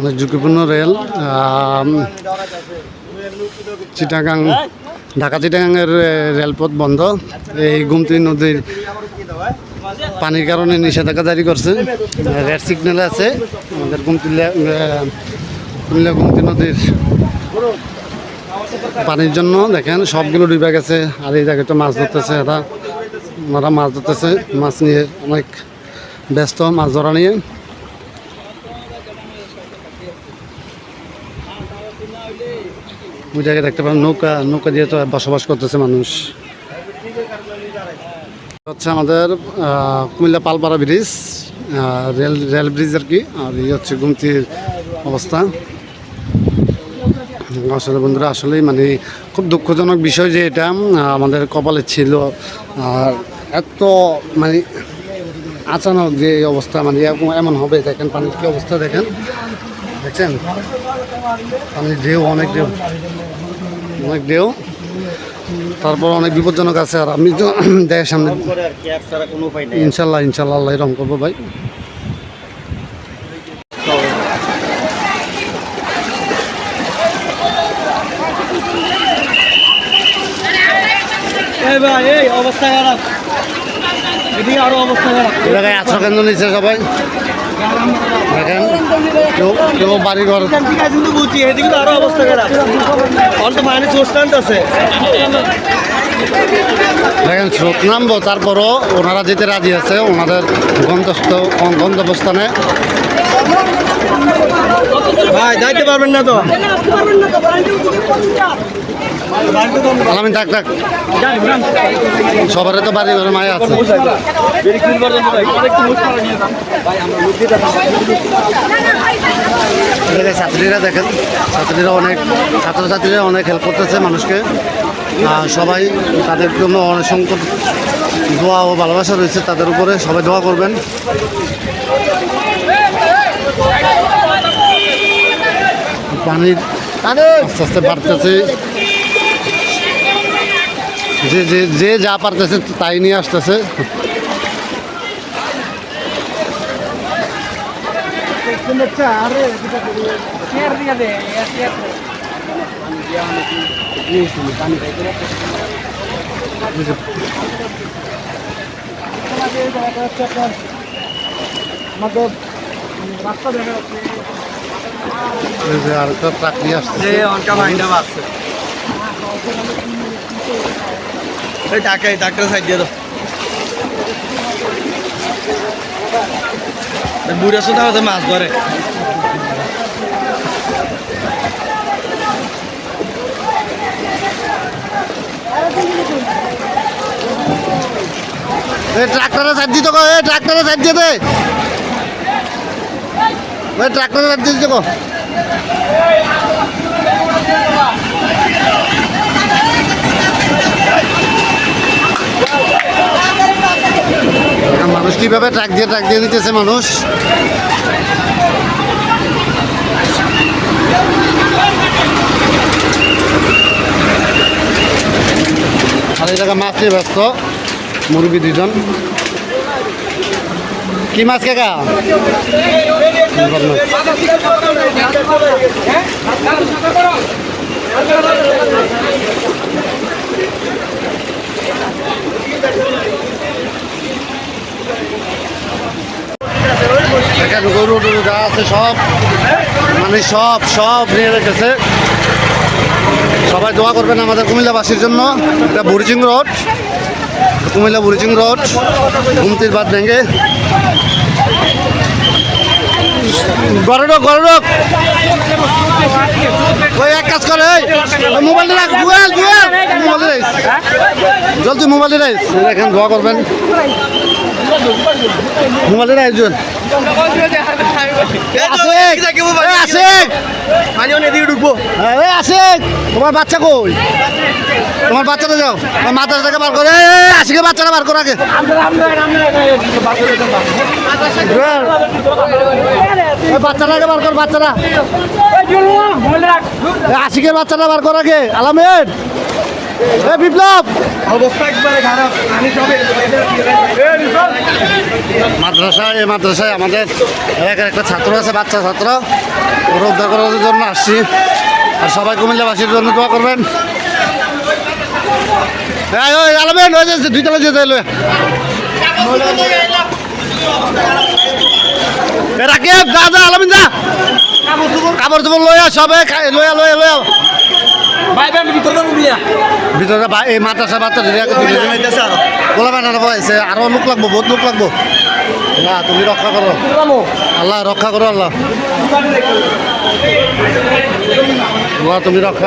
অনেক ঝুঁকিপূর্ণ রেল চিটাগাং, ঢাকা চিটাগাংয়ের রেলপথ বন্ধ। এই গুমতি নদীর পানির কারণে নিষেধাজ্ঞা জারি করছে। রেড সিগন্যাল আছে, আমাদের গুমতিলা কুমিল্লা গুমতি নদীর পানির জন্য। দেখেন, সবগুলো ডুবে গেছে, আর এই জায়গায় তো মাছ ধরতেছে এরা। ওনারা মাছ ধরতেছে, মাছ নিয়ে অনেক ব্যস্ত, মাছ ধরা নিয়ে। ওই জায়গায় দেখতে পারেন নৌকা নৌকা দিয়ে তো বসবাস করতেছে মানুষ। হচ্ছে আমাদের Comilla Palpara bridge rail rail bridge আর কি, আর এই হচ্ছে গুমতির অবস্থা। আসলে বন্ধুরা, আসলেই মানে খুব দুঃখজনক বিষয় যে এটা আমাদের কপালে ছিল, আর এত মানে আচানক যে অবস্থা মানে এমন হবে, দেখেন পানির কি অবস্থা, দেখেন। দেখছেন? পানির ঢেউ অনেক ঢেউ। অনেক ঢেউ। তারপর অনেক বিপজ্জনক আছে। আর আমি তো দেশের সামনে ইনশাল্লাহ ইনশাল্লাহ আল্লাহ রং করব ভাই। এই ভাই এই অবস্থা খারাপ। এদিকে আরও অবস্থা খারাপ। এ জায়গায় আশ্রয় কেন্দ্র নিচ্ছে সবাই? দেখেন কেউ কেউ বাড়ি ঘর কিন্তু এদিকে তো আরও অবস্থা খারাপ আছে দেখেন স্রোত নামবো তারপরও ওনারা যেতে রাজি আছে ওনাদের গন্তস্থ গন্তব্যস্থানে। ভাই যাইতে পারবেন না তো? আলামিন, থাক থাক। সবারই তো বাড়ি ঘরে মায়া আছে। ছাত্রীরা দেখেন, ছাত্রীরা অনেক ছাত্রছাত্রীরা অনেক হেল্প করতেছে মানুষকে। সবাই তাদের জন্য অনেক সংকট দোয়া ও ভালোবাসা রয়েছে তাদের উপরে। সবাই দোয়া করবেন। পানির আস্তে আস্তে বাড়তেছে। যে যে যে যা পারতেছে তাই নিয়ে আসতেছে। আর একটা ট্রাক নিয়ে আসতেছে। এই টাকা, এই টাকাটা সাইড দিয়ে দাও। বুড়া সুদা হতে মাছ ধরে। ট্রাক্টরে সাইড দিতে কো এই ট্রাক্টরে সাইড দিয়ে দে। ওই ট্রাক্টরে সাইড দিতে কো এখন মানুষ কীভাবে ট্রাক দিয়ে ট্রাক দিয়ে দিতেছে মানুষ? আর মাছ নিয়ে ব্যস্ত মুরগি দুজন কি মাছ কাকা মাছ। দেখেন গরু টরু যা আছে সব মানে সব সব নিয়ে রেখেছে সবাই দোয়া করবেন আমাদের কুমিল্লাবাসীর জন্য। এটা বুড়িচিং রোড, কুমিল্লা বুড়িচিং রোড, ঘুমতির বাদ ভেঙে। এক কাজ করে জুয়েল মোবাইল রাইস জলদি মোবাইল রাইস করবেন। মোবাইল তোমার বাচ্চা কই? তোমার বাচ্চাটা যাও। আমার মাথার থেকে বার করে। আশিকে বাচ্চাটা বার কর আগে। বাচ্চাটাকে বার কর বাচ্চাটা। এ আশিকের বাচ্চাটা বার কর আগে। আলামেদ এ বিপ্লব! অবস্থা একবারে খারাপ। পানি সবে মাদ্রাসা এই মাদ্রাসায় আমাদের এলাকার একটা ছাত্র আছে বাচ্চা ছাত্র। ওরা উদ্ধার করার জন্য আসছি। আর সবাই কুমিল্লাবাসীর জন্য দোয়া করবেন। ওই হয়ে যাচ্ছে দুইতলা যেতে এলো রাকিব যা আলামিন কাপড় চোপড় লইয়া সবে লয়া লয়া লয়া ভিতরে এই মাদ্রাসা বাচ্চা গোলা বানানো হয়েছে আরও লোক লাগবো বহুত লোক লাগবো। না তুমি রক্ষা করো আল্লাহ রক্ষা করো আল্লাহ। তুমি রক্ষা